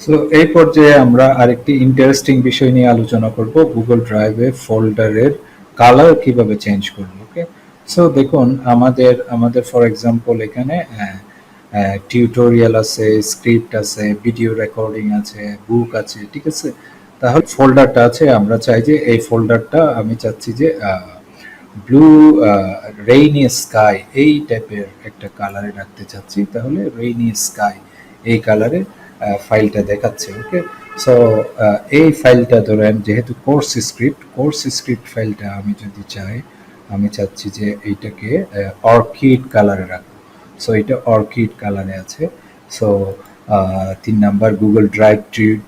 So এই পর্যায়ে আমরা আরেকটি ইন্টারেস্টিং বিষয় নিয়ে আলোচনা করব গুগল ড্রাইভে ফোল্ডারের কালার কীভাবে চেঞ্জ করব ওকে সো দেখুন, আমাদের আমাদের ফর এক্সাম্পল এখানে টিউটোরিয়াল আছে স্ক্রিপ্ট আছে ভিডিও রেকর্ডিং আছে বুক আছে, ঠিক আছে? তাহলে ফোল্ডারটা আছে, আমরা চাই যে এই ফোল্ডারটা আমি চাচ্ছি যে ব্লু রেইনি স্কাই এই টাইপের একটা কালারে রাখতে চাচ্ছি। তাহলে রেইনি স্কাই এই কালারে ফাইলটা দেখাচ্ছে ওকে সো এই ফাইলটা ধরেন যেহেতু কোর্স স্ক্রিপ্ট কোর্স স্ক্রিপ্ট ফাইলটা আমি যদি চাই, আমি চাচ্ছি যে এইটাকে অর্কিড কালারে রাখব। সো এটা অর্কিড কালারে আছে। সো তিন নাম্বার গুগল ড্রাইভ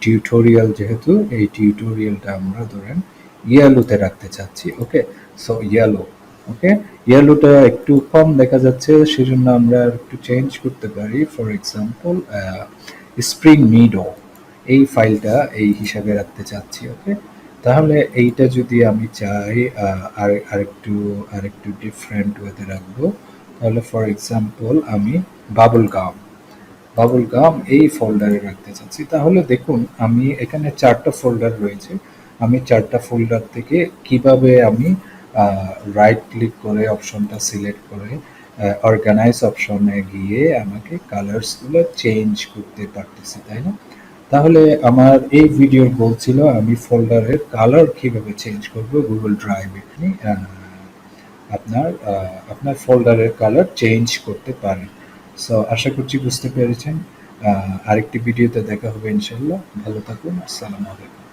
টিউটোরিয়াল যেহেতু, এই টিউটোরিয়ালটা আমরা ধরেন ইয়েলোতে রাখতে চাচ্ছি ওকে সো ইয়েলো ওকে ইয়েলোটা একটু কম দেখা যাচ্ছে, সেজন্য আমরা একটু চেঞ্জ করতে পারি। ফর এক্সাম্পল স্প্রিং মিডো এই ফাইলটা এই হিসাবে রাখতে চাচ্ছি ওকে তাহলে এইটা যদি আমি চাই আর, আরেকটু আরেকটু ডিফারেন্ট ওয়েতে রাখব, তাহলে ফর এক্সাম্পল আমি বাবল গাম বাবল গাম এই ফোল্ডারে রাখতে চাচ্ছি। তাহলে দেখুন, আমি এখানে চারটা ফোল্ডার রয়েছে। আমি চারটা ফোল্ডার থেকে কীভাবে আমি রাইট ক্লিক করে অপশনটা সিলেক্ট করে অর্গানাইজ অপশনে গিয়ে আমাকে কালার্সগুলো চেঞ্জ করতে পারতেছি, তাই না? তাহলে আমার এই ভিডিওর গোল ছিল আমি ফোল্ডারের কালার কীভাবে চেঞ্জ করব গুগল ড্রাইভে আপনি আপনার আপনার ফোল্ডারের কালার চেঞ্জ করতে পারেন। সো আশা করছি বুঝতে পেরেছেন। আরেকটি ভিডিওতে দেখা হবে ইনশাল্লাহ ভালো থাকুন। আসসালামু আলাইকুম।